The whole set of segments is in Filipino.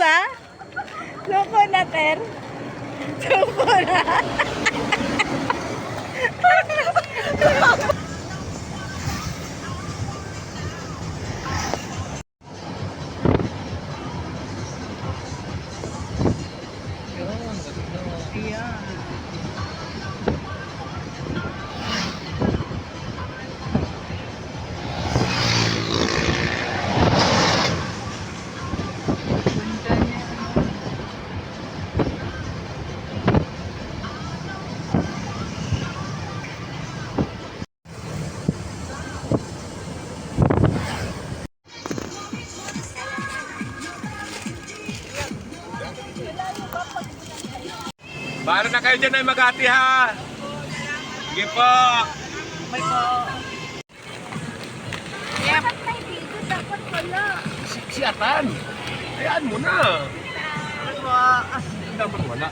ba? Loko na, Ter. Loko na. na kayo dyan ay magati ha. Sige po. Dapat may dito, dapat wala. Siksiatan. Hayaan mo na. Dapat wala.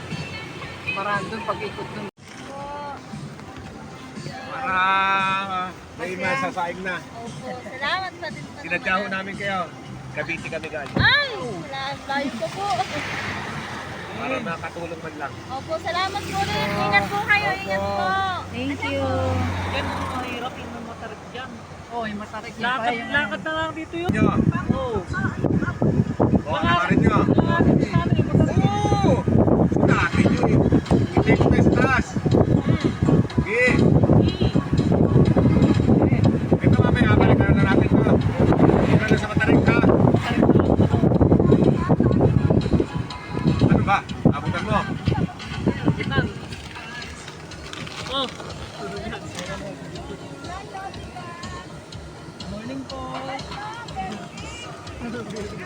Marandon pag-ikot ng Para may masasaing na. Opo, salamat pa din po. Sinadya ho namin kayo. Cavite kami galing. Ay, salamat. Layo ko po. Para makatulong man lang. Opo, salamat po rin. Ingat po kayo, ingat po. Thank you. Yan, mahirap yung matarik dyan. Oo, oh, yung matarik yung Lakad, lakad na lang dito yun. Nyo. Oo. Oo, nakarin nyo. Bilangin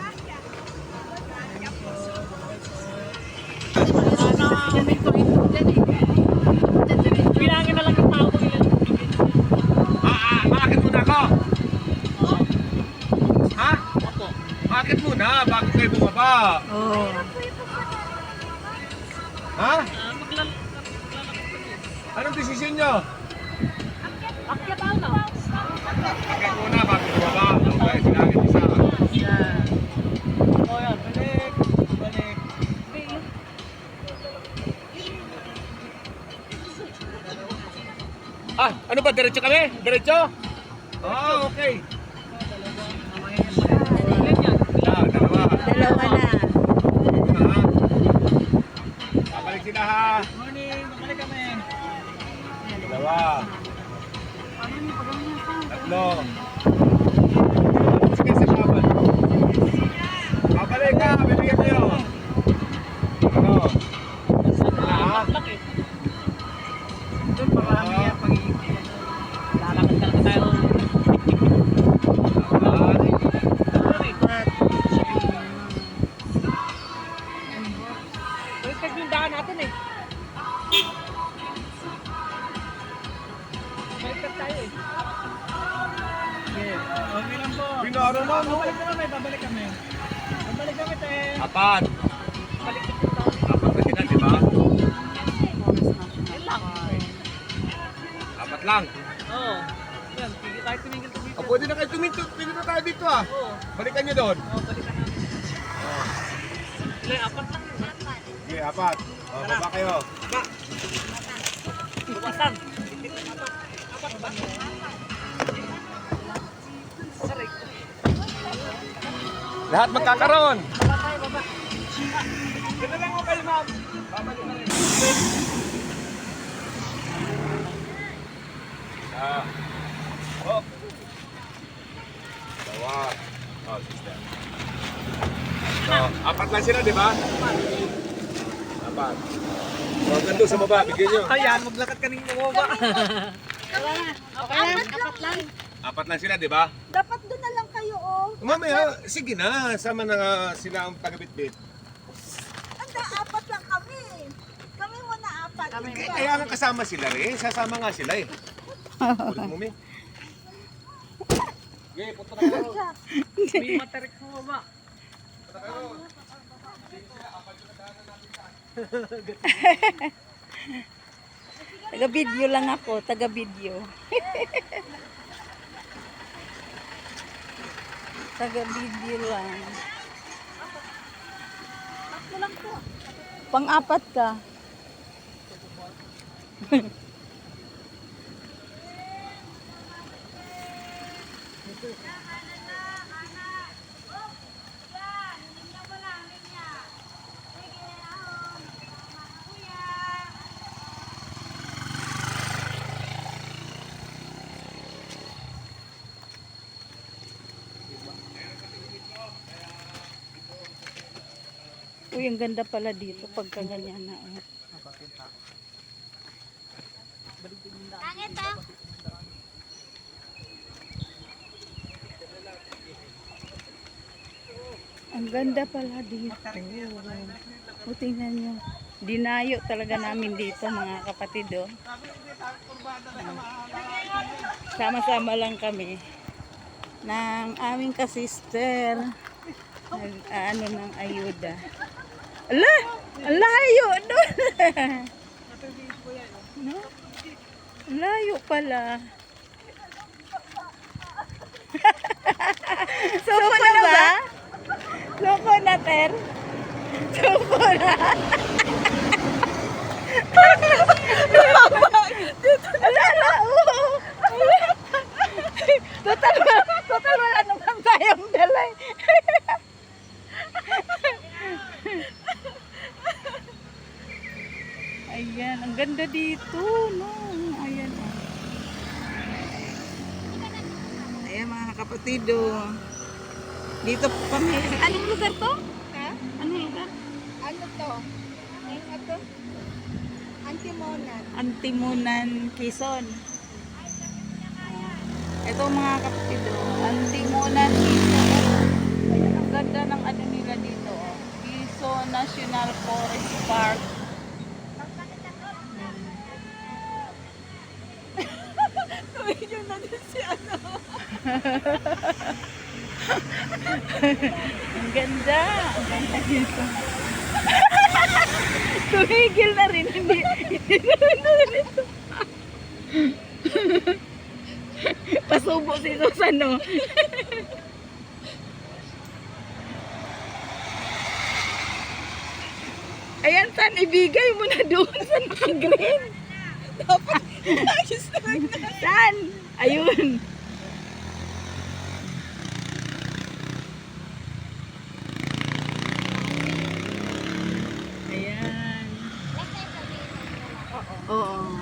Ah, ano ba? Diretso kami? Diretso? Oh, okay. Ah, dalawa. Dalawa na. Ha? Babalik sila ha. Morning. Bumalik kami. Dalawa. Tatlo. Sige, sa kaban. Babalik ka. Bibigyan kayo. Natin eh. Baliktad tayo eh. Okay. Okay lang po. Pinaro na, no? Babalik na kami, babalik kami. Babalik kami, te. Apat. Baliktad yung tao. Apat na sila, di ba? Apat lang. Oo. Yan, tigil tayo tumingil tumingil. O, pwede na kayo tuminto. Pwede na tayo dito ah. Oo. Balikan nyo doon. Oo, balikan Lahat magkakaroon. Ganda lang kayo, ma'am. Babalik na rin. Ah. Oh. Dalawa. Oh, sister. So, apat lang sila, di ba? Apat. So, hanggang doon sa baba, bigyan nyo. Ayan, maglakad ka ng bumaba. Okay lang, dapat lang. Apat lang sila, di ba? Dapat doon na lang kayo, oh. Mamaya, sige na. Sama na nga sila ang tagabitbit. Anda, apat lang kami. Kami muna apat. Kaya, kaya nga kasama sila rin. Sasama nga sila eh. Ulit mo, Mi. Okay, punta na kayo. May matarik sa baba. Taga-video lang ako. Taga-video. Taga-video lang. Pang-apat ka. Uy, ang ganda pala dito pagka ganyan na. Oh. Pangit ah. Ang ganda pala dito. O, tingnan nyo. Dinayo talaga namin dito mga kapatid. Oh. Sama-sama lang kami ng aming kasister. Nag, ano ng ayuda. Ala! Ang layo doon! no? Layo pala. Suko na ba? Suko na, Ter? Suko na. Ala, ala, oo. Total, total wala naman tayong dalay. Ayan, ang ganda dito, no? Ayan, oh. Ayan mga kapatid, oh. Dito po kami. Anong lugar to? Ha? Anong lugar? Ano to? Ano to? Antimonan. Antimunan, Quezon. Ito mga kapatid, oh. Antimunan, Quezon. Ayan, ang ganda ng ano nila dito, oh. Quezon National Forest Park. Ang ganda. Ang ganda dito. Tumigil na rin. Hindi, hindi na rin na. Pasubo si Susan, no? Ayan, San, ibigay mo na doon sa naka-green. Dapat, San? Ayun. Ayan. Oo.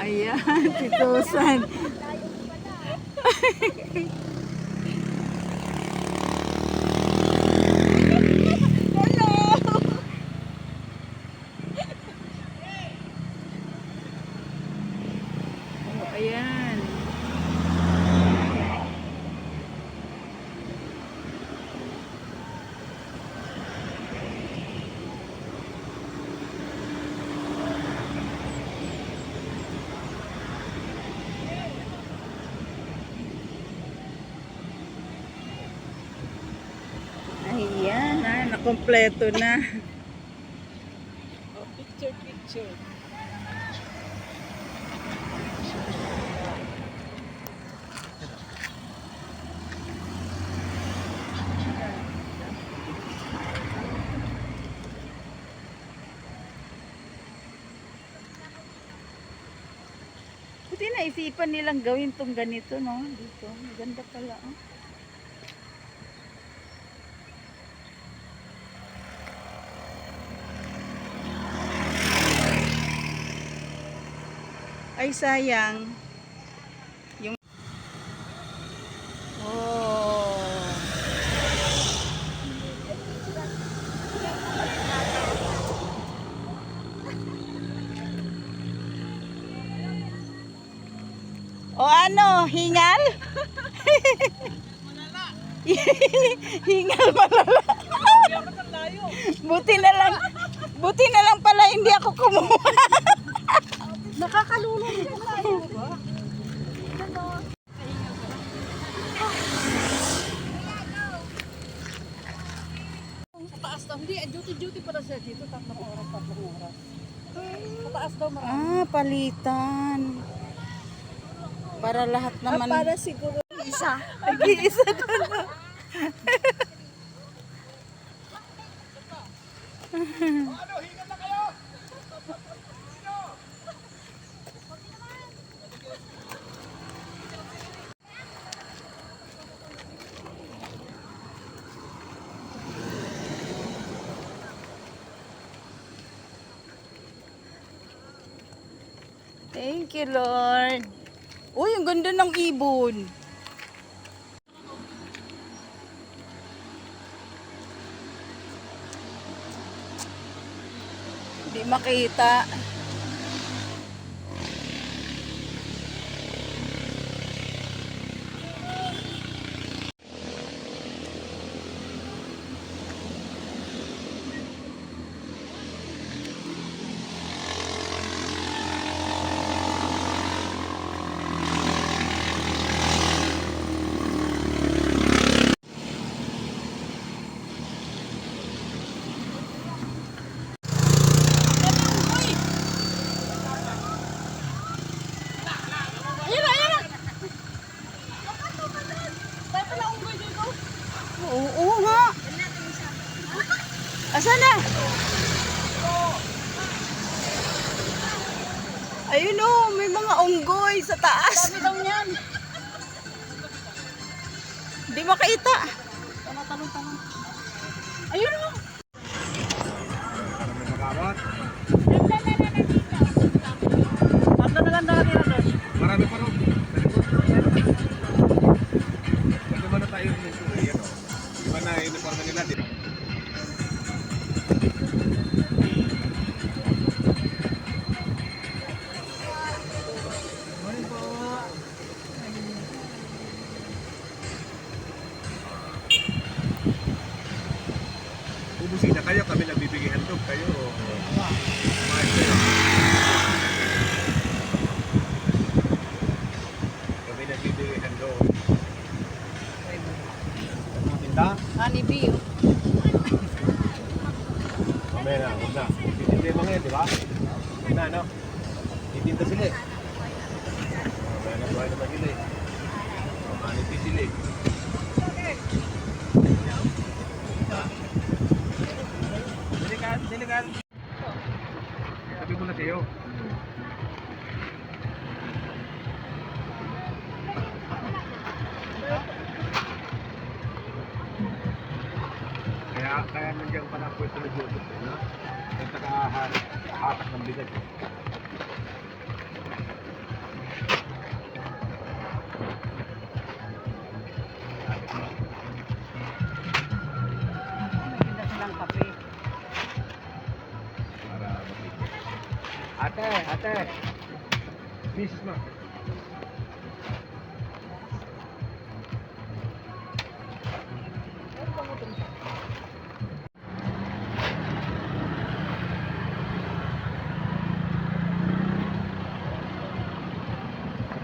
Ayan, si Susan. Oh, ayan. Ayan, nakompleto na. Picture, picture. Buti naisipan nilang gawin tong ganito, no? Dito. Maganda pala, oh. Ay, sayang. Yung... Oh. O ano, hingal? hingal malala. buti na lang, buti na lang pala hindi ako kumuha. Nakakalulong din tayo. Sa taas daw. Hindi, duty-duty para siya dito. Tatlong oras, tatlong oras. Sa taas daw marami. Ah, palitan. Para lahat naman. Para siguro Nag-iisa. Nag-iisa doon. Thank you, Lord. Uy, ang ganda ng ibon. Hindi makita. Ayun na, ayun na. Tayo pala unggoy dito. Oo, oo nga. Asan na? Ayun o, may mga unggoy niyan. Hindi makita. Tanong-tanong. Ayun o. Para may makawat. Tatlo na lang dati na doon. Marami Mamaya na, huwag na. Titinda yung mga yan, di ba? Huwag na, no? Titinda sila eh. Mamaya na buhay naman sila eh. Maniti sila eh. Delikat, delikat. Ate, ate. Mrs. Ma.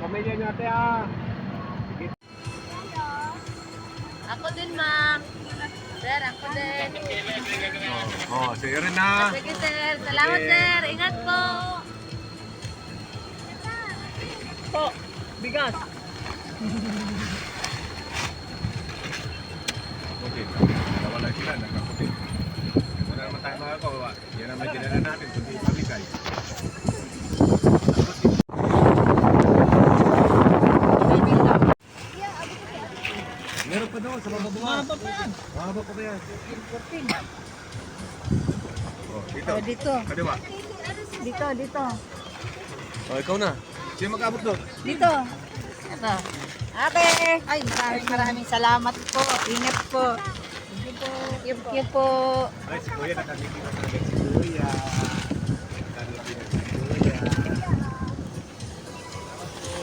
Pamilya niyo ate ah. Ako din, ma'am. Sir, ako din. Oh, sa'yo rin na. Sige, sir. Salamat, sir. Ingat po. Po, bigas. Okay. Nawala sila, nagkaputi. Wala naman tayo makakawa. Yan ang may dinala natin, kundi pabigay. Meron pa doon sa mga bunga. Mahaba pa yan. Mahaba pa yan? Oh, dito. Oh, dito. Kadiwa. Dito, dito. Oh, ikaw na. Sino mag-abot doon? Dito. Ito. Ate! Ay, maraming maraming salamat po. Ingat po. Thank you po. Ay, si Kuya, nakangiti na talaga si Kuya. Nakangiti na si Kuya.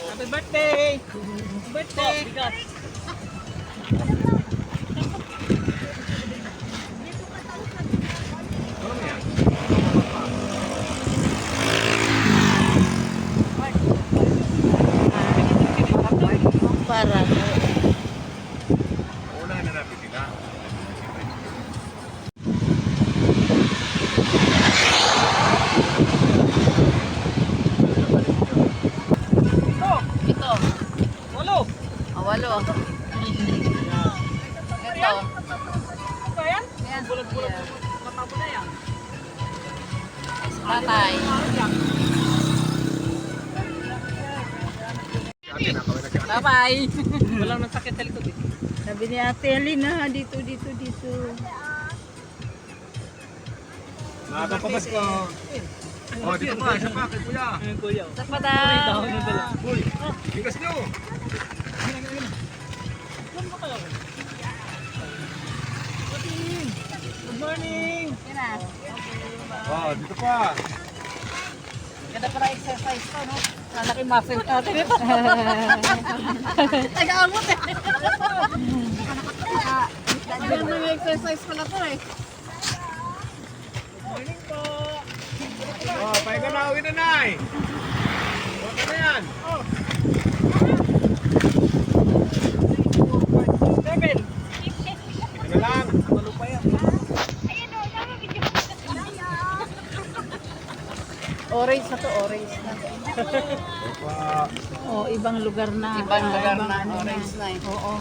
Happy birthday! Happy birthday! Po, bigas. Ano na yan? Para. Una na natin sila. Po, Ito. Ito. Yan? Ayan. Bulag-bulag. Matabo na yan. Tatay. Bye-bye. Walang nasakit sa likod eh. Sabi ni Ate Alina, dito, dito, dito. Nakakapabas ko. Oh, dito pa, isa pa, kay kuya. Kuya. Sa na dala. Uy, bigas nyo. Kayo? Good morning! Na. Oh, dito pa. Ganda pala exercise ko, no? Malaki muscle natin ito. Taga-amot eh. Ganyan na exercise pala to eh. Morning po! Oh, pahinga na, uwi na, Nay. Huwag ka na yan. Seven! Ito na lang. Malo pa yan. Orange na to, orange na. Oh, ibang lugar na. Ibang lugar na, ano orange na eh. Oo.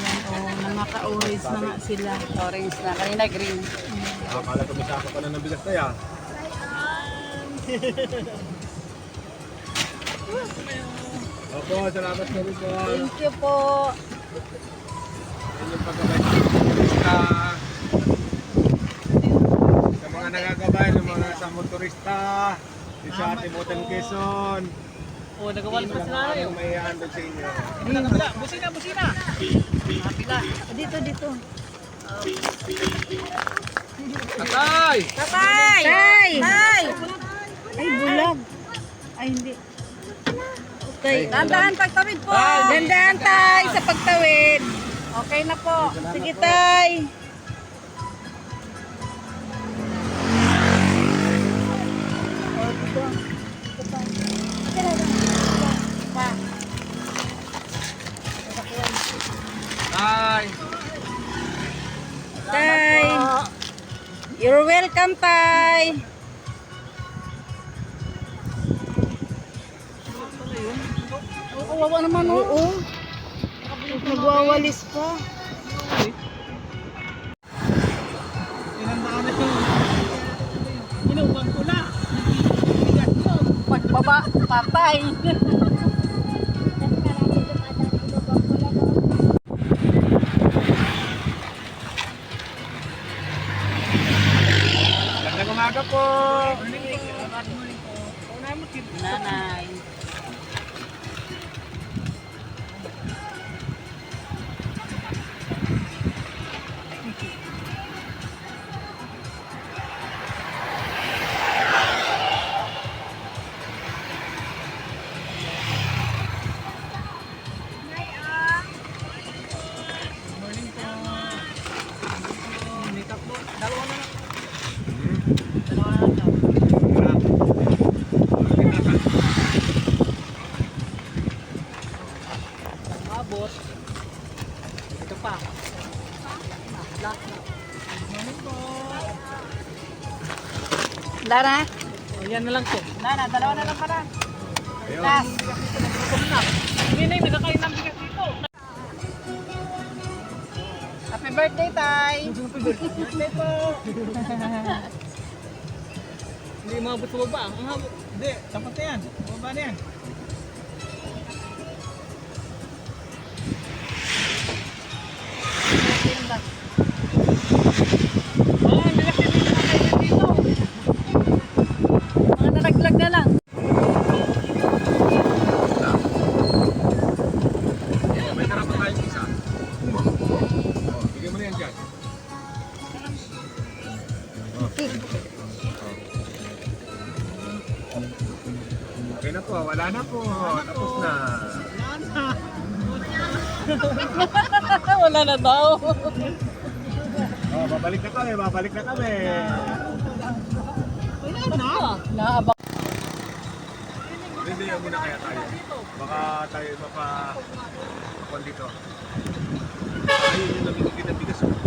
Yan, oh, namaka-orange na nga sila. Orange na. Kanina green. Akala ko masaka ka na ng bigas na yan. Opo, salamat sa rin po. Thank you po. Yan yung paggabay sa mga turista. Sa mga nagagabay ng mga motorista. Di sa Timutan Quezon. Oh, nagawalis pa sila na yun. May handog sa inyo. Kabila. Busina, busina! Kabila. Dito, dito. Atay! Tay! Tay! Tay! Ay, bulag. Ay, hindi. Tay, Dandahan pagtawid po. Dandahan, Tay, sa pagtawid. Okay na po. Sige. Tay! You're welcome. Oo, kawawa naman, oo. Nagwawalis pa. Inuubang ko na. Pagbaba, patay. Dara. Oh, yan na lang po. Nana, dalawa na lang para. Ayun. Na. Hindi na yung nagkakain ng bigas dito. Happy birthday, Tay. Birthday po. Hindi umabot sa baba. Ang habot. Hindi, tapat na yan. Baba na yan. Okay na po, wala na po. Tapos na. Wala na daw. Oh, babalik na kami, babalik na kami. Naabak. Hindi, yung muna kaya tayo. Baka tayo mapa... Kung dito. Ay, yun yung namimigay ng bigas.